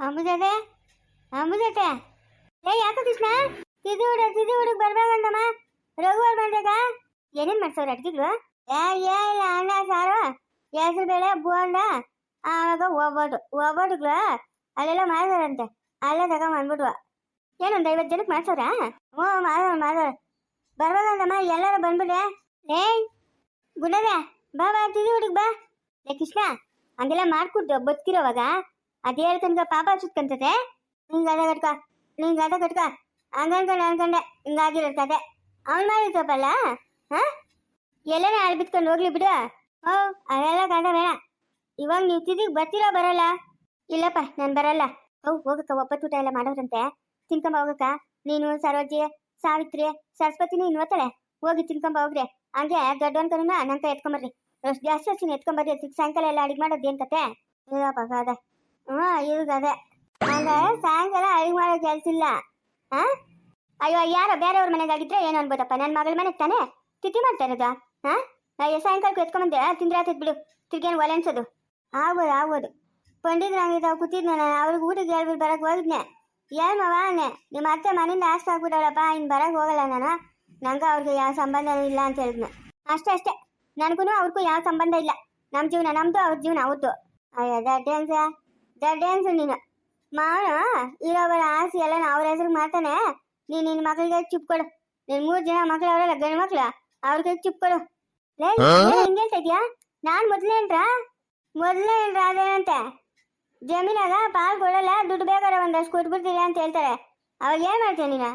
ಅಂಬುಜತೆ ಅಂಬುಜತೆ ಏ, ಯಾಕೋ ಕೃಷ್ಣ? ತಿದಿ ಹುಡು ತಿದಿ ಹುಡುಗ ಬರ್ಬೇಕಂತಮ್ಮ ರಘುವರ್ ಬಂದಾಗ ಏನೇನ್ ಮಾಡ್ಸವ್ರ ಅಡ್ಗಿಗಳು? ಏ ಏ, ಇಲ್ಲ, ಅಣ್ಣ, ಸಾರು. ಹೆಸರು ಬೇಳೆ ಬೋಂಡ ಆವಾಗ ಒಬ್ಬಟ್ಟು ಒಬ್ಬಟ್ಟುಗಳು ಅಲ್ಲೆಲ್ಲ ಮಾಡ್ತಾರಂತೆ ಅಲ್ಲೇ ತಗೊಂಡ್ ಬಂದ್ಬಿಟ್ವ ಏನೊಂದು ಐವತ್ತು ಜನಕ್ಕೆ ಮಾಡ್ಸವ್ರಾ ಹ್ಞೂ ಮಾಡೋಣ ಮಾಡೋಣ ಬರ್ಬೇಕಂತಮ್ಮ ಎಲ್ಲರೂ ಬಂದ್ಬಿಟ್ಟೆ ಏಯ್ ಗುಣದ, ಬಾ ಬಾ ತಿದಿ ಹುಡುಗ ಬಾ. ಏ ಕೃಷ್ಣ, ಹಂಗೆಲ್ಲ ಮಾಡ್ಕೊಡ್ತು ಬದುಕಿರೋವಾಗ? ಅದೇ ಹೇಳ್ಕಂತ ಪಾಪ ಸುತ್ಕಂತದೆ ನಿಂಗೆ ಅದ ಕಟ್ಕ, ನಿಂಗೆ ಅದ ಕಟ್ಕ. ಹಂಗನ್ಕೊಂಡೆ ಅನ್ಕೊಂಡೆ ಹಿಂಗಾಗಿರೋ ಕತೆ. ಅವ್ನು ಮಾಡಿರ್ತಪ್ಪಲ್ಲ ಹಾ? ಎಲ್ಲನೇ ಆಳ್ ಬಿತ್ಕೊಂಡು ಹೋಗ್ಲಿ ಬಿಡು. ಓ ಅದೆಲ್ಲ ಕಂಡ ಬೇಡ. ಇವಾಗ ನೀವು ತಿದಿಗೆ ಬರ್ತೀರಾ ಬರಲ್ಲ? ಇಲ್ಲಪ್ಪ, ನಾನು ಬರಲ್ಲ. ಓ ಹೋಗಕ್ಕ, ಒಪ್ಪತ್ತು ಊಟ ಎಲ್ಲ ಮಾಡೋರಂತೆ. ತಿನ್ಕೊಂಬ, ಹೋಗಕ್ಕ. ನೀನು, ಸರೋಜಿ, ಸಾವಿತ್ರಿ ಸರಸ್ವತಿನೂ ಇನ್ನು ಓದ್ತಾಳೆ? ಹೋಗಿ ತಿನ್ಕೊಂಬ, ಹೋಗ್ರಿ. ಹಂಗೆ ದೊಡ್ಡವನ್ ಕರುನ ನಂತ ಎತ್ಕೊಂಬರ್ರಿ. ಅಷ್ಟು ಜಾಸ್ತಿ ಹಸಿನ ಎತ್ಕೊಂಬರ್ರಿ. ಸಾಯಂಕಾಲ ಎಲ್ಲ ಅಡಿಗೆ ಮಾಡೋದು ಏನ್ ಕತೆ? ಇಲ್ಲಪ್ಪ ಹ್ಞೂ ಇದು ಅದೇ ಹಂಗ ಸಾಯಂಕಾಲ ಅಡುಗೆ ಮಾಡೋ ಕೆಲಸ ಇಲ್ಲ. ಹಾ ಅಯ್ಯೋ, ಯಾರೋ ಬೇರೆಯವ್ರ ಮನೆಗಾಗಿದ್ರೆ ಏನು ಅನ್ಬೋದಪ್ಪ. ನನ್ನ ಮಗಳ ಮನೆಗೆ ತಾನೇ? ತಿಥಿ ಮಾಡ್ತಾ ಇರೋದು? ಹಾ ಅಯ್ಯೋ, ಸಾಯಂಕಾಲಕ್ಕೆ ಎತ್ಕೊಂಬಂದೆ. ತಿಂದ್ರೆ ಆತೈತೆ ಬಿಡು ತಿರ್ಗೇನು ಒಲೆ ಅನ್ಸೋದು ಆಗ್ಬೋದು ಆಗ್ಬೋದು. ಪಂಡಿತ್ ನಂಗಿದ್ದಾವ ಕೂತಿದ್ನ ಅವ್ರಿಗೆ ಊಟಕ್ಕೆ ಹೇಳ್ಬಿಟ್ಟು ಬರಕ್ಕೆ ಹೋಗಿದ್ನೆ. ಏನ್ ಮವ ನಿಮ್ಮ ಅತ್ತೆ ಮನೆಯಿಂದ ಆಸ್ತ ಆಗ್ಬಿಡೋಳಪ್ಪ ಇನ್ನು ಬರಕ್ಕೆ ಹೋಗಲ್ಲ ನಾನು. ನಂಗೆ ಅವ್ರಿಗೆ ಯಾವ ಸಂಬಂಧನೂ ಇಲ್ಲ ಅಂತ ಹೇಳಿದ್ನ. ಅಷ್ಟೇ ಅಷ್ಟೇ. ನನಗೂ ಅವ್ರಿಗೂ ಯಾವ ಸಂಬಂಧ ಇಲ್ಲ. ನಮ್ಮ ಜೀವನ ನಮ್ಮದು ಅವ್ರ ಜೀವನ ಅವ್ರದ್ದು ಅಯ್ಯೋ ದಡ್ಡೇನ್ಸ ದಡ್ಡೇನ್ಸ ನೀನು. ಮಾವನ ಇರೋವರ ಆಸೆ ಎಲ್ಲ ಅವ್ರ ಹೆಸರು ಮಾಡ್ತಾನೆ. ನೀನು ನಿನ್ನ ಮಕ್ಕಳಿಗೆ ಚುಪ್ ಕೊಡು. ನಿನ್ ಮೂರು ಜನ ಮಕ್ಳು ಅವರೆಲ್ಲ ಗಂಡು ಮಕ್ಳು. ಅವ್ರಿಗೆ ಚುಪ್ ಕೊಡು. ಹಿಂಗೆ ಹೇಳ್ತಾ ಇದ್ಯಾ? ನಾನು ಮೊದಲೇ ಏನ್ರಾ ಮೊದಲೇ ಏನ್ರಾ ಅದೇನಂತೆ? ಜಮೀನಾಗ ಪಾಲ್ ಕೊಡಲ್ಲ ದುಡ್ಡು ಬೇಕಾದ್ರೆ ಒಂದಷ್ಟು ಕೊಟ್ಬಿಡ್ತೀರಿ ಅಂತ ಹೇಳ್ತಾರೆ. ಅವಾಗ ಏನ್ ಮಾಡ್ತೀಯ ನೀನ?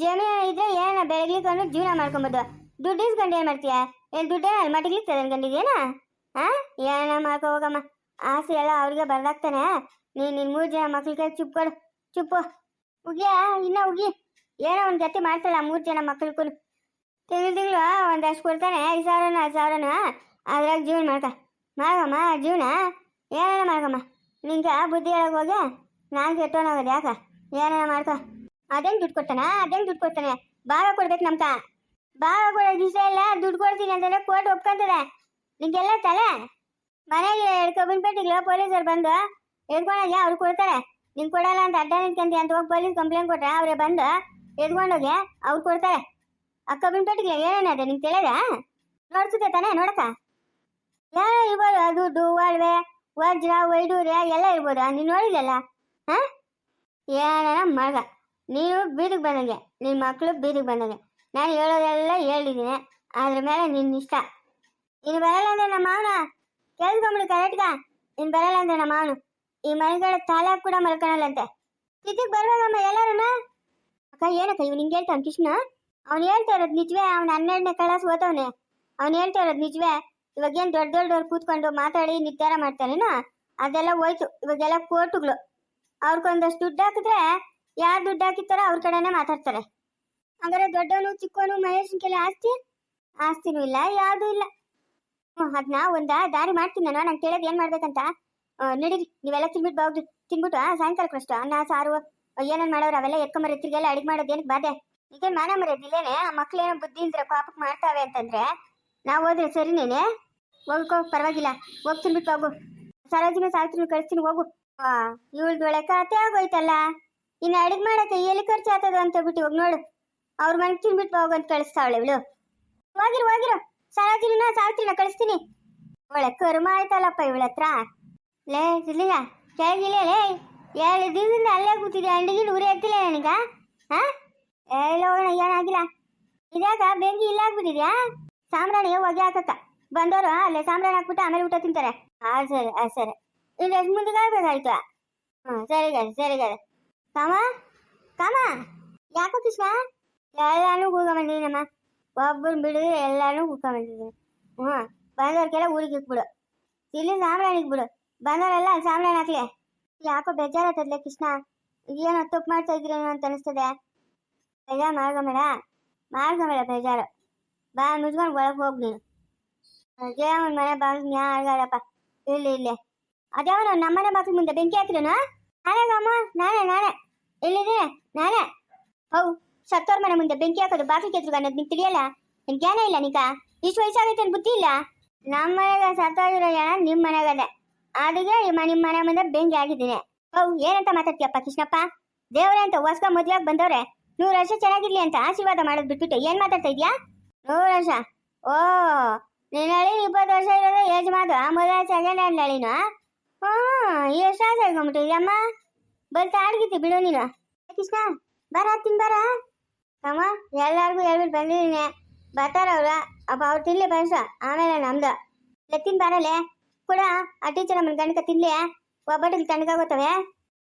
ಜಮೀನು ಇದ್ರೆ ಏನ ಬೆಳಗ್ಲಿಕೊಂಡು ಜೀವನ ಮಾಡ್ಕೊಬೋದು. ದುಡ್ಡು ಇಸ್ಕೊಂಡು ಏನ್ ಮಾಡ್ತೀಯ? ಏನ್ ದುಡ್ಡೇ ಅಲ್ಲಿ ಮಟ್ಟಿಗೆ ಅನ್ಕೊಂಡಿದ್ಯೇನಾ ಹಾ ಏನ ಮಾಡ್ಕೊ ಹೋಗಮ್ಮ. ಆಸೆ ಎಲ್ಲ ಅವ್ರಿಗೆ ಬರ್ದಾಗ್ತಾನೆ. ನೀನ್ ನಿನ್ ಮೂರು ಜನ ಮಕ್ಳಿಗೆ ಚುಪ್ ಕೊಡು, ಚುಪ್ಪು. ಉಗಿಯ, ಇನ್ನ ಉಗಿ. ಏನೋ ಒಂದ್ ಗತಿ ಮಾಡ್ತಾಳ ಮೂರು ಜನ ಮಕ್ಳಿಗೂ ತಿಂಗಳು ತಿಂಗಳು ಒಂದಷ್ಟು ಕೊಡ್ತಾನೆ, ಐದು ಸಾವಿರನ ಹತ್ತು ಸಾವಿರನ ಅದ್ರಾಗ ಜೀವನ ಮಾಡ್ಕ. ಮಾಡ್ಕಮ್ಮ ಜೀವನ? ಏನೇನ ಮಾಡ್ಕಮ್ಮ ನಿಂಗೆ ಬುದ್ಧಿ ಹೇಳಕ್ ಹೋಗಿ ನಾನು ಕೆಟ್ಟೋನಾಗೋದು ಯಾಕ? ಏನೇನ ಮಾಡ್ಕೊ. ಅದೇನ್ ದುಡ್ಡು ಕೊಡ್ತಾನೆ, ಅದೇನು ದುಡ್ಡು ಕೊಡ್ತಾನೆ? ಭಾಗ ಕೊಡ್ಬೇಕು ನಮ್ಕ. ಭಾಗ ಕೊಡೋ ದಿವಸ ಇಲ್ಲ, ದುಡ್ಡು ಕೊಡ್ತೀನಿ ಅಂತಂದ್ರೆ ಕೋರ್ಟ್ ಒಪ್ಕೊಂತದೆ. ನಿಂಗೆಲ್ಲ ತಲೆ? ಮನೆಗೆ ಎರಡು ಕಬ್ಬಿನ ಪೆಟ್ಟಿಗೆ ಪೊಲೀಸರು ಬಂದು. ಎದ್ಕೊಂಡೋಗಿ ಅವ್ರು ಕೊಡ್ತಾರೆ. ನಿಂಗೆ ಕೊಡಲ್ಲ ಅಂತ ಅಡ್ಡ ನಿಂತ್ಕೊಂತಿ ಅಂತ ಹೋಗಿ ಪೊಲೀಸ್ ಕಂಪ್ಲೇಂಟ್ ಕೊಟ್ರೆ ಅವರೇ ಬಂದು ಎದ್ಕೊಂಡೋಗಿ ಅವ್ರು ಕೊಡ್ತಾರೆ. ಆ ಕಬ್ಬಿನ ಪೆಟ್ಟಿಗೆ ಏನೇನದೆ ನಿಂಗೆ ತಿಳಿದ ನೋಡ್ಸುತ್ತೆ ತಾನೇ, ನೋಡಕ್ಕ? ಯಾ ಇರ್ಬೋದು, ದುಡ್ಡು, ಒಡವೆ, ವಜ್ರ, ವೈಡೂರ್ಯ ಎಲ್ಲ ಇರ್ಬೋದು. ನೀನು ನೋಡಿಲ್ಲಲ್ಲ ಹಾ? ಏನಾರ ಮಗ ನೀನು ಬೀದಿಗೆ ಬಂದಂಗೆ ನಿನ್ನ ಮಕ್ಕಳು ಬೀದಿಗೆ ಬಂದಂಗೆ. ನಾನು ಹೇಳೋದೆಲ್ಲ ಹೇಳಿದ್ದೀನಿ ಅದ್ರ ಮೇಲೆ ನಿನ್ನ ಇಷ್ಟ. ನೀನು ಬರಲ್ಲ ಅಂದ್ರೆ ನಮ್ಮ ಮಾವನ ಕೇಳ್ಕೊಂಬಿಡು ಕರೆಕ್ಟ್ಗ ನೀನ್ ಬರಲ್ಲ ಅಂದ ನಮ್ಮ ಮಾವನು ಈ ಮನೆಗಳ ತಾಲ ಕೂಡ ಮಲ್ಕೊಳಲ್ಲಂತೆ. ಇದಕ್ಕೆ ಬರ್ಬೇಕಮ್ಮ ಎಲ್ಲರೂ ಅಕ್ಕ, ಏನಕ್ಕ ಇವ್ ನಿಂಗೆ ಹೇಳ್ತಾನೆ ಕೃಷ್ಣ? ಅವ್ನು ಹೇಳ್ತಾ ಇರೋದು ನಿಜವೇ, ಅವ್ನ ಹನ್ನೆರಡನೇ ಕ್ಲಾಸ್ ಓದವನೆ ಅವ್ನು ಹೇಳ್ತಾ ಇರೋದು ನಿಜವೇ ಇವಾಗ ಏನು ದೊಡ್ಡ ದೊಡ್ಡವ್ರು ಕೂತ್ಕೊಂಡು ಮಾತಾಡಿ ನಿರ್ಧಾರ ಮಾಡ್ತಾರೇನೋ ಅದೆಲ್ಲ ಹೋಯ್ತು, ಇವಾಗೆಲ್ಲ ಕೋರ್ಟುಗಳು. ಅವ್ರಿಗೊಂದಷ್ಟು ದುಡ್ಡು ಹಾಕಿದ್ರೆ ಯಾರು ದುಡ್ಡು ಹಾಕಿರ್ತಾರೋ ಅವ್ರ ಕಡೆನೇ ಮಾತಾಡ್ತಾರೆ. ಹಂಗಾರೆ ದೊಡ್ಡವನು, ಚಿಕ್ಕವನು, ಮಹೇಶನ್ಕೆಲ್ಲ ಆಸ್ತಿ? ಆಸ್ತಿನೂ ಇಲ್ಲ, ಯಾವುದೂ ಇಲ್ಲ. ಅದನ್ನ ಒಂದ ದಾರಿ ಮಾಡ್ತೀನಿ ನಾನು. ನಂಗೆ ಕೇಳೋದು ಏನು ಮಾಡ್ಬೇಕಂತ? ನಡೀರಿ, ನೀವೆಲ್ಲ ತಿನ್ಬಿಟ್ಟು ಬಾಗ್ದು ತಿನ್ಬಿಟ್ಟು ಸಾಯಂಕಾಲ ಕಷ್ಟ ಅನ್ನ, ಸಾರು, ಏನೇನು ಮಾಡೋರು ಅವೆಲ್ಲ ಎತ್ಕೊಂಬರಿ ತಿರ್ಗೆಲ್ಲ ಅಡಿಗೆ ಮಾಡೋದು ಏನಕ್ಕೆ ಬಾಧೆ? ಈಗ ಮಾನ ಮರ್ಯಾದಿಲ್ಲೇನೆ ಆ ಮಕ್ಳೇನೋ ಅಂದ್ರೆ ಪಾಪಕ್ಕೆ ಮಾಡ್ತಾವೆ ಅಂತಂದ್ರೆ? ನಾವು ಹೋದ್ರೆ ಸರಿನೇನೆ ಹೋಗ್ಕೋ ಪರವಾಗಿಲ್ಲ. ಹೋಗಿ ತಿನ್ಬಿಟ್ಟು ಹೋಗು. ಸರೋಜಿನ ಸಾವಿತ್ರಿ ಕಳಿಸ್ತೀನಿ, ಹೋಗು. ಆ ಇವಳ್ದು ಒಳ್ಳೆ ಕತೆ ಆಗೋಯ್ತಲ್ಲ? ಇನ್ನು ಅಡಿಗೆ ಮಾಡಕ್ಕೆ ಎಲ್ಲಿ ಖರ್ಚು ಆಗ್ತದ ಅಂತ ಬಿಟ್ಟು ಹೋಗಿ ನೋಡು. ಅವ್ರ ಮನೆಗೆ ತಿನ್ಬಿಟ್ಟು ಹೋಗು ಅಂತ ಕಳಿಸ್ತಾವಳೆ ಇವಳು. ಹೋಗಿರು ಹೋಗಿರು. ಸರೋಜಿನ ಸಾವಿತ್ರಿನ ಕಳಿಸ್ತೀನಿ. ಒಳ್ಳೆ ಕರ್ಮ ಆಯ್ತಲ್ಲಪ್ಪ ಇವಳ ಹತ್ರ. ಲೇ ಇರ್ಲಿಲ್ಲ ಕೆಳಗಿಲ್ಲ ಲೇ. ಎರಡು ದಿನದಿಂದ ಅಲ್ಲೇ ಕೂತಿದ್ದೆ ಅಂಡಿಗಿನ ಉರಿ ಎತ್ತಿಲ್ಲ ನನಗ? ಹಾ ಹೋಗೋಣ ಏನಾಗಿಲ್ಲ ಇದಾಗ ಬೆಂಕಿ ಇಲ್ಲ ಆಗ್ಬಿಟ್ಟಿದ್ಯಾ? ಸಾಂಬ್ರಾಣಿ ಹೊಗೆ ಹಾಕಕ್ಕ. ಬಂದವರು ಅಲ್ಲೇ ಸಾಂಬ್ರಾಣಿ ಹಾಕ್ಬಿಟ್ಟು ಆಮೇಲೆ ಊಟ ತಿಂತಾರೆ. ಆ, ಸರಿ ಆ, ಸರಿ. ಇಲ್ಲಿ ಎಷ್ಟು ಮುಂದೆ ಆಗ್ಬೇಕಾಯ್ತು? ಹ್ಞೂ ಸರಿ ಗದೆ ಸರಿ ಗದೆ ಕಾಮ? ಕಾಮ? ಯಾಕೋ ಕೃಷ್ಣ? ಎಲ್ಲಾನು ಕೂಗೊಂಬಂದಿದ್ದೀನಮ್ಮ ಒಬ್ಬರು ಬಿಡಿದ್ರೆ ಎಲ್ಲಾನು ಕೂಗೊಂಬಂದಿದ್ದೀನಿ ಹ್ಞೂ ಬಂದವ್ರಿಗೆಲ್ಲ ಊರಿಗೆ ಇಕ್ಬಿಡು ಇಲ್ಲಿ ಸಾಂಬ್ರಾಣಿಗೆ ಬಿಡು ಬಂದವರೆಲ್ಲ ಸಾಂಬ್ರಾಣಿ ಹಾಕ್ಲಿ ಯಾಕೋ ಬೇಜಾರಾಗ್ತದ್ಲೆ ಕೃಷ್ಣ. ಏನೋ ತಪ್ಪು ಮಾಡ್ತಾ ಇದ್ರೇನೋ ಅಂತ ಅನಿಸ್ತದೆ. ಬೇಜಾರು ಮಾಡ್ಕೊಂಬೇಡ ಮಾಡ್ಕೊಂಬೇಡ ಬೇಜಾರು. ಬಾ, ಮುಚ್ಕೊಂಡು ಒಳಗೆ ಹೋಗಿ ನೀನು. ಜಯಮ್ಮನ ಮನೆ ಬಾಗಿಲು ನ್ಯಾಗದಪ್ಪ ಇಲ್ಲಿ ಅವನು ನಮ್ಮ ನಮ್ಮನೆ ಬಾಗಿಲು ಮುಂದೆ ಬೆಂಕಿ ಹಾಕಿರೋನು ನಾನೇ ಅಮ್ಮ, ನಾನೇ ನಾನೇ. ಇಲ್ಲಿದ್ದೀನಿ ನಾನೇ. ಹೌ ಸತ್ತೋರ್ ಮನೆ ಮುಂದೆ ಬೆಂಕಿ ಹಾಕೋದು ಬಾಗಿಲು ಕೆತ್ರು ಅನ್ನೋದು ನಿಂಗೆ ತಿಳಿಯಲ್ಲ? ನಿನ್ ಜ್ಞಾನ ಇಲ್ಲ ನಿಕ? ಇಷ್ಟು ವಯಸ್ಸಾಗೈತೆ ಬುದ್ಧಿ ಇಲ್ಲ? ನಮ್ಮ ಮನೆಗೆ ಸತ್ತೋಗಿರೋ ಜನ ನಿಮ್ಮ ಮನೆಗದೆ ಅದಕ್ಕೆ ನಿಮ್ಮ ಮನೆ ಮುಂದೆ ಬೆಂಕಿ ಆಗಿದ್ದೀನಿ ಓ ಏನಂತ ಮಾತಾಡ್ತೀಯಪ್ಪ ಕೃಷ್ಣಪ್ಪ? ದೇವ್ರೆ ಅಂತ ಹೊಸ್ಕ ಮದ್ವೆಯಾಗಿ ಬಂದವ್ರೆ. ನೂರು ವರ್ಷ ಚೆನ್ನಾಗಿರ್ಲಿ ಅಂತ ಆಶೀರ್ವಾದ ಮಾಡೋದು ಬಿಟ್ಬಿಟ್ಟು ಏನ್ ಮಾತಾಡ್ತಾ ಇದೀಯಾ? ನೂರು ವರ್ಷ? ಓ ನೀನ್ ಹೇಳಿ ಇಪ್ಪತ್ತು ವರ್ಷ ಇರೋದು ಏಜ್ ಮಾತು ಆ ಮೊದಲ ಸೆಕೆಂಡ್ ಹ್ಯಾಂಡ್ ಹಾ ಹ್ಞೂ ಎಷ್ಟು ಆಸೆ ಹೇಳ್ಕೊಂಬಿಟ್ಟಿದ್ಯಮ್ಮ ಬರ್ತಾ ಆಡ್ಗಿತಿ ಬಿಡು ನೀನು. ಕೃಷ್ಣ, ಬರ, ತಿನ್ ಬರ. ಅಮ್ಮ ಎಲ್ಲಾರ್ಗು ಹೇಳ್ಬಿಟ್ಟು ಬಂದಿದ್ದೀನಿ. ಬರ್ತಾರವ್ರ ಅಪ್ಪ, ಅವ್ರು ತಿನ್ಲಿ ಬಯಸ ಆಮೇಲೆ ನಮ್ದು. ಲತ್ತಿನ ಬರಲೆ ಕೂಡ ಆ ಟೀಚರ್ ಗಣಕ ಗಂಡಕ ತಿನ್ಲಿ. ಒಬ್ಬಟ್ಟಿಗೆ ತಣ್ಣಗಾಗೋತವೆ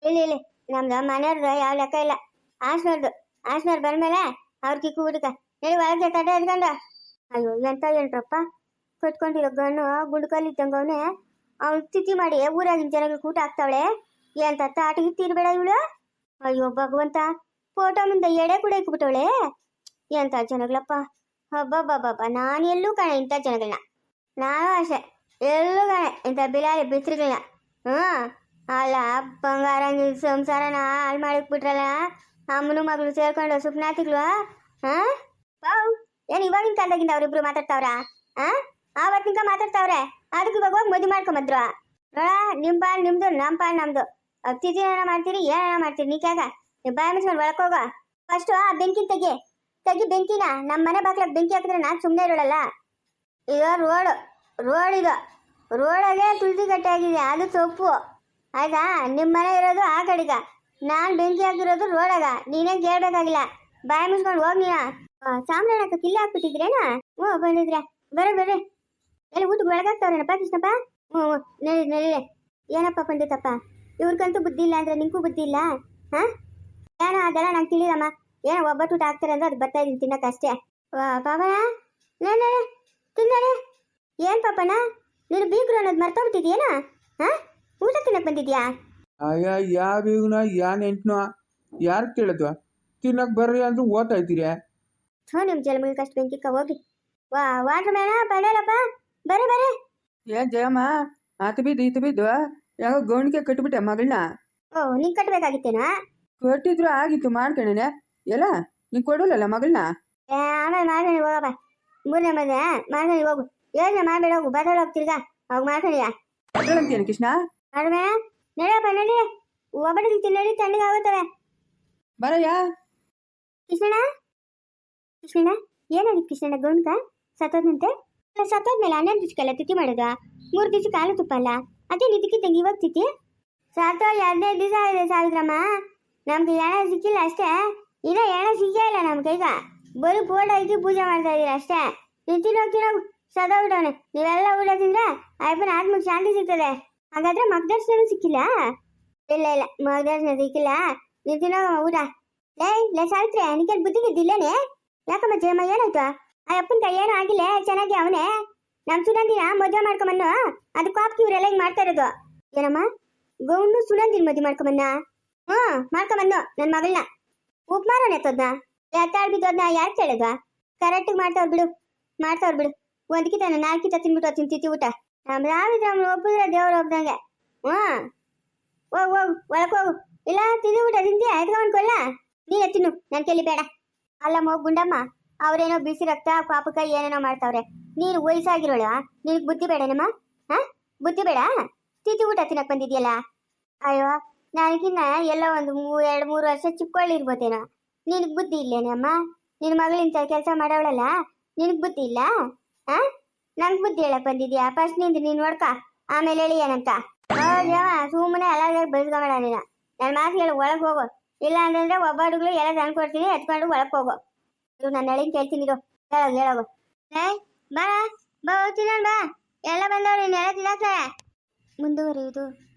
ಇಲ್ಲಿ ಇಲ್ಲಿ. ನಮ್ದು ಮನೆಯವ್ರದ್ದು ಯಾವ ಲೆಕ್ಕ ಇಲ್ಲ. ಆಸ್ನವ್ರದ್ದು ಆಸ್ನವ್ರು ಬಂದ್ಮೇಲೆ ಅವ್ರ ಕಿಕ್ಕು ಹುಡುಕ ಹೇಳಿ ಒಳಗೆ ತಡೆ ಎದ್ಕೊಂಡು ಅಯ್ಯೋ, ಎಂತ ಏನ್ರಪ್ಪ ಕಟ್ಕೊಂಡಿರೋ ಗಣ್ಣು ಗುಂಡ್ಕಲ್ಲಿ ಇದ್ದಂಗೆ ಅವನೇ ತಿಥಿ ಮಾಡಿ ಊರಾಗಿನ ಜನಗಳಿಗೆ ಊಟ ಹಾಕ್ತಾವಳೆ. ಎಂತ ತಾಟಿಗೆ ತಿನ್ಬೇಡ ಇವಳು. ಅಯ್ಯೋ, ಭಗವಂತ. ಫೋಟೋ ಮುಂದೆ ಎಡೆ ಕೂಡ ಇಕ್ಬಿಟ್ಟವಳೆ ಎಂಥ ಜನಗಳಪ್ಪ. ಹಬ್ಬಬ್ಬಬ್ಬ ನಾನು ಎಲ್ಲೂ ಕಾಣೆ ಇಂಥ ಜನಗಳನ್ನ. ನಾನು ಅಷ್ಟೆ. ಎಲ್ಲೂ ಕಾಣೆ ಇಂಥ ಬಿಲಾರಿ ಬಿಸ್ರುಗಳನ್ನ ಹ್ಞೂ. ಅಲ್ಲ, ಬಂಗಾರ ಸಂಸಾರನ ಹಾಳು ಮಾಡಿಕ್ಬಿಟ್ರಲ್ಲ ಅಮ್ಮನ ಮಗಳು ಸೇರ್ಕೊಂಡು ಸುಪ್ನಾತಿಗಳು ಹಾಂ ಬಾವ್ ಏನು ಇವಾಗಿನ ಕಾಲದಾಗಿಂದ ಅವ್ರಿಬ್ರು ಮಾತಾಡ್ತಾವ್ರ? ಹಾಂ ಆವತ್ತಿನ ಮಾತಾಡ್ತಾವ್ರೆ. ಅದಕ್ಕೆ ಇವಾಗ ಹೋಗಿ ಮದುವೆ ಮಾಡ್ಕೊಂಬಂದ್ರು. ನೋಡ ನಿಮ್ಮ ಪಾಲ್ ನಿಮ್ದು ನಮ್ಮ ಪಾಲ್ ನಮ್ದು. ಅತಿಥಿ ಏನಾರ ಮಾಡ್ತೀರಿ ಏನಾರ ಮಾಡ್ತೀರಿ ನೀಕ್ಯಾಗ ನೀವು ಬಾಯ ಮುಚ್ಕೊಂಡು ಹೋಗೋ. ಫಸ್ಟು ಆ ಬೆಂಕಿನ ತೆಗಿ. ತೆಗಿ ಬೆಂಕಿನ. ನಮ್ಮ ಮನೆ ಬಾಗ್ಲಾಗ ಬೆಂಕಿ ಹಾಕಿದ್ರೆ ನಾನು ಸುಮ್ಮನೆ ಇರೋಳಲ್ಲ. ಈಗ ರೋಡು, ರೋಡ್ ಇದು ರೋಡಾಗೆ ತುಳಸಿ ಕಟ್ಟೆ ಆಗಿದೆ ಅದು ಸೊಪ್ಪು. ಆಯ್ತಾ? ನಿಮ್ಮ ಮನೆ ಇರೋದು ಆ ಕಡೆಗ ನಾನು ಬೆಂಕಿ ಹಾಕಿರೋದು ರೋಡಾಗ ನೀನೇ ಕೇಳಬೇಕಾಗಿಲ್ಲ. ಬಾಯಿ ಮುಚ್ಕೊಂಡು ಹೋಗಿ ನೀನ. ಸಾಂಬ್ರಾಣಕ್ಕೆ ಕಿಲ್ಲ ಹಾಕ್ಬಿಟ್ಟಿದ್ರೇನ? ಹ್ಞೂ, ಬಂದಿದ್ರೆ. ಬರ್ರಿ ಬರ್ರಿ ಎಲ್ಲಿ ಊಟಕ್ಕೆ ಒಳಗಾಗ್ತಾವ್ರೇನಪ್ಪ, ಕೃಷ್ಣಪ್ಪ? ಹ್ಞೂ ನಡಿ ನಡಿ. ಏನಪ್ಪ ಪಂಡಿತಪ್ಪ? ಇವ್ರಿಗಂತೂ ಬುದ್ಧಿ ಇಲ್ಲ ಅಂದ್ರೆ ನಿಂಗೂ ಬುದ್ಧಿ ಇಲ್ಲ? ಹಾಂ? ಏನೋ ಅದೆಲ್ಲ ನಂಗೆ ತಿಳಿದಮ್ಮ ಏನೋ ಒಬ್ಬಟ್ಟು ಊಟ ಹಾಕ್ತಾರೆ ಅಂದ್ರೆ ಅದು ಬರ್ತಾ ಇದೀನಿ ತಿನ್ನಕ್ಕೆ ಅಷ್ಟೇ. ವಾ ಪಾಪಣ ನಾನು ತಿನ್ನಡೆ ಏನ್ ಪಾಪಣ್ಣ? ನೀನು ಬೀಗ್ರು ಅನ್ನೋದು ಮರ್ತೋಗ್ಬಿಟ್ಟಿದ್ಯೇನ? ಹಾಂ? ಊಟ ತಿನ್ನಕ್ಕೆ ಬಂದಿದ್ಯಾ? ಅಯ್ಯ ಯಾ ಬೀಗ್ನ ಯಾ ನೆಂಟ್ನೋ? ಯಾರು ಕೇಳದ್ವ? ತಿನ್ನಕ್ ಬರ್ರಿ ಅಂದ್ರೆ ಓದ್ತಾ ಇದ್ದೀರಿ. ಥೋ ನಿಮ್ಮ ಜಲಮುಗಿ ಕಷ್ಟ ಬೆಂಕಿಕ್ಕ ಹೋಗಿ ವಾ ವಾಟ್ರ್ ಮೇಣ ಪಡೇಲಪ್ಪ ಬರ್ರಿ ಬರ್ರಿ. ಏನ್ ಜಯಮ್ಮ? ಆತ ಬಿದ್ದು ಈತ ಬಿದ್ದು. ಯಾವ ಗೌಣಿಗೆ ಕಟ್ಬಿಟ್ಟೆ ಮಗಳನ್ನ ಓ ನೀನ್ ಕಟ್ಟಬೇಕಾಗಿತ್ತೇನಾ ಕಟ್ಟಿದ್ರು ಆಗಿತ್ತು ಮಾಡ್ಕೊಂಡೇನೆ ಎಲ್ಲ? ನೀನ್ ಕೊಡೋಲ್ಲಲ್ಲ ಮಗಳನ್ನ? ಏ ಆಮೇಲೆ ಮಾಡ್ಕೊಂಡು ಹೋಗಪ್ಪ. ಮೂರನೇ ಮನೆ ಮಾಡ್ಕೊಂಡು ಹೋಗು. ಯೋಚನೆ ಮಾಡಬೇಡ ಹೋಗು. ಬದಲು ಹೋಗ್ತಿರ್ಗ ಅವಾಗ ಮಾಡ್ಕೊಂಡಿಯ ಅದ್ರಲ್ಲಂತೇನು ಕೃಷ್ಣ? ವಾಟ್ರ್ ನಡೆಯಪ್ಪ ನಡಿ. ಒಬ್ಬಟ್ಟಿಗೆ ತಿನ್ನಡಿ ತಣ್ಣಗೆ ಆಗುತ್ತವೆ. ಬರಯ್ಯ. ಕೃಷ್ಣಣ್ಣ? ಕೃಷ್ಣಣ್ಣ? ಏನಾಗಿತ್ತು ಕೃಷ್ಣಣ್ಣ ಗೌನ್ಕ ಸತ್ತೋದಂತೆ ಸತ್ತೋದ್ಮೇಲೆ ಹನ್ನೊಂದು ದಿವಸಕ್ಕೆಲ್ಲ ತಿಥಿ ಮಾಡೋದ ಮೂರು ದಿವಸ ಕಾಲು ತುಪ್ಪ ಅಲ್ಲ? ಅದೇ ನಿದ್ದಕ್ಕಿದ್ದಂಗೆ ಇವಾಗ ತಿಥಿ? ಸತ್ತೋ ಎರಡನೇ ದಿವಸ ಆಗಿದೆ ಸಾವಿತ್ರಮ್ಮ. ನಮ್ಗೆ ಎಣ ಸಿಕ್ಕಿಲ್ಲ ಅಷ್ಟೇ. ಇಲ್ಲ ಎಣ ಸಿಕ್ಕೇ ಇಲ್ಲ ನಮ್ ಕೈಗ ಬರೀ ಫೋಟೋ ಹಾಕಿ ಪೂಜೆ ಮಾಡ್ತಾ ಇದೀರ ಅಷ್ಟೇ. ನೀವು ತಿನ್ನೋಗಿ ಸದಾ ಸದೋಗ್ಬಿಟ್ಟವನೆ ನೀವೆಲ್ಲ ಊಟ ತಿಂದ್ರೆ ಅಯ್ಯಪ್ಪನ ಆತ್ಮಕ್ಕೆ ಶಾಂತಿ ಸಿಗ್ತದೆ. ಹಾಗಾದ್ರೆ ಮಗ್ದರ್ಶನ ಸಿಕ್ಕಿಲ್ಲ? ಇಲ್ಲ ಇಲ್ಲ. ಮಗ್ದರ್ಶನ ಸಿಕ್ಕಿಲ್ಲ. ನೀವು ತಿನ್ನೋಗಮ್ಮ ಊಟ. ಲೇ ಲೇ ಸಾವಿತ್ರಿ ನಿನಗೆ ಬುದ್ಧಿ ಗಿದ್ದಿಲ್ಲೇನೆ ಯಾಕಮ್ಮ ಜಯಮ್ಮ, ಏನಾಯ್ತು? ಆ ಅಪ್ಪನ ಕೈ ಏನೂ ಆಗಿಲ್ಲ, ಚೆನ್ನಾಗಿ ಅವನೇ. ನಮ್ಮ ಸುನಂದಿನ ಮದುವೆ ಮಾಡ್ಕೊಂಬನ್ನು. ಅದು ಕಾಪ್ಕಿ ಇವರೆಲ್ಲ ಹಿಂಗ್ ಮಾಡ್ತಾ ಇರೋದು. ಏನಮ್ಮ? ಗೌನು ಸುನಂದಿನ ಮದುವೆ ಮಾಡ್ಕೊಂಬನ್ನ? ಹ್ಮ್ ಬಂದು ನನ್ನ ಮಗಳನ್ನ ಉಪ್ಮಾರನ ಎತ್ತೋದ್ನ ಎತ್ತಾಳ್ ಬಿದ್ದೋದ್ನ ಯಾರು ಕೇಳಿದ್ವಾ? ಕರೆಕ್ಟಿಗೆ ಮಾಡ್ತಾವ್ರ ಬಿಡು ಮಾಡ್ತಾವ್ರ ಬಿಡು. ಒಂದ್ಕಿತ ನಾಲ್ಕಿತ ತಿನ್ಬಿಟ್ಟು ತಿಂತಿತಿ ಊಟ. ನಮ್ ರಾವಿದ್ರ ಒಬ್ಬಿದ್ರೆ ದೇವ್ರ ಒಬ್ದಂಗೆ. ಹ್ಮ್ ಹೋಗ್, ಹೋಗು, ಒಳಕ್ ಹೋಗು. ಇಲ್ಲ ತಿಂದು ಊಟ, ತಿಂತೀಯ? ಎತ್ಕೊಂಡ್ಕೊಲ್ಲ ನೀನೇ ತಿನ್ನು, ನನ್ ಕೇಳಿ ಬೇಡ. ಅಲ್ಲಮ್ಮ ಗುಂಡಮ್ಮ ಅವ್ರೇನೋ ಬಿಸಿ ರಕ್ತ ಪಾಪಕ ಏನೇನೋ ಮಾಡ್ತಾವ್ರೆ. ನೀನು ವಯಸ್ಸಾಗಿರೋಳ ನಿನಗೆ ಬುದ್ಧಿ ಬೇಡನಮ್ಮ? ಹಾ? ಬುದ್ಧಿ ಬೇಡ? ತಿತಿ ಊಟ ತಿನ್ನಕ್ ಬಂದಿದ್ಯಲ್ಲ? ಅಯ್ಯೋ ನನಗಿನ್ನ ಎಲ್ಲ ಒಂದು ಮೂ, ಎರಡು ಮೂರು ವರ್ಷ ಚಿಕ್ಕೊಳ್ಳಿರ್ಬೋದೇನೋ ನಿನಗೆ ಬುದ್ಧಿ ಇಲ್ಲೇನಮ್ಮ ನಿನ್ ನಿನ್ನ ಮಗಳಿಂತ ಕೆಲಸ ಮಾಡೋಳಲ್ಲ ನಿನಗೆ ಬುದ್ಧಿ ಇಲ್ಲ? ಆ? ನಂಗೆ ಬುದ್ಧಿ ಹೇಳಕ್ ಬಂದಿದ್ಯಾ? ಫಸ್ಟ್ ನಿಂದು ನೀನು ನೋಡ್ಕ. ಆಮೇಲೆ ಹೇಳಿ ಏನಂತ ಜವ ಸುಮ್ಮನೆ ಎಲ್ಲ ಬೆಳೆಸ್ಕೊಂಬೇಡ ನೀನು. ನನ್ನ ಮಾತು ಹೇಳಿ ಒಳಗೆ ಹೋಗು. ಇಲ್ಲ ಅಂತಂದ್ರೆ ಒಬ್ಬ ಹುಡುಗರು ಎಲ್ಲ ತಂದು ಕೊಡ್ತೀನಿ, ಎತ್ಕೊಂಡು ಒಳಗೆ ಹೋಗು. ಇದು ನನ್ನ ಹೇಳಿನ ಕೇಳ್ತೀನಿ ಇದು ಹೇಳೋ, ಹೇಳೋಗು. ಏ, ಬಾ ಬಾ ಹೋಗ್ತೀನಿ ಬಾ. ಎಲ್ಲ ಬಂದವ್ರು ನೀನು ಎಲ್ಲ ತಿನ್ನಕ್ಕೆ ಮುಂದುವರಿಯುವುದು.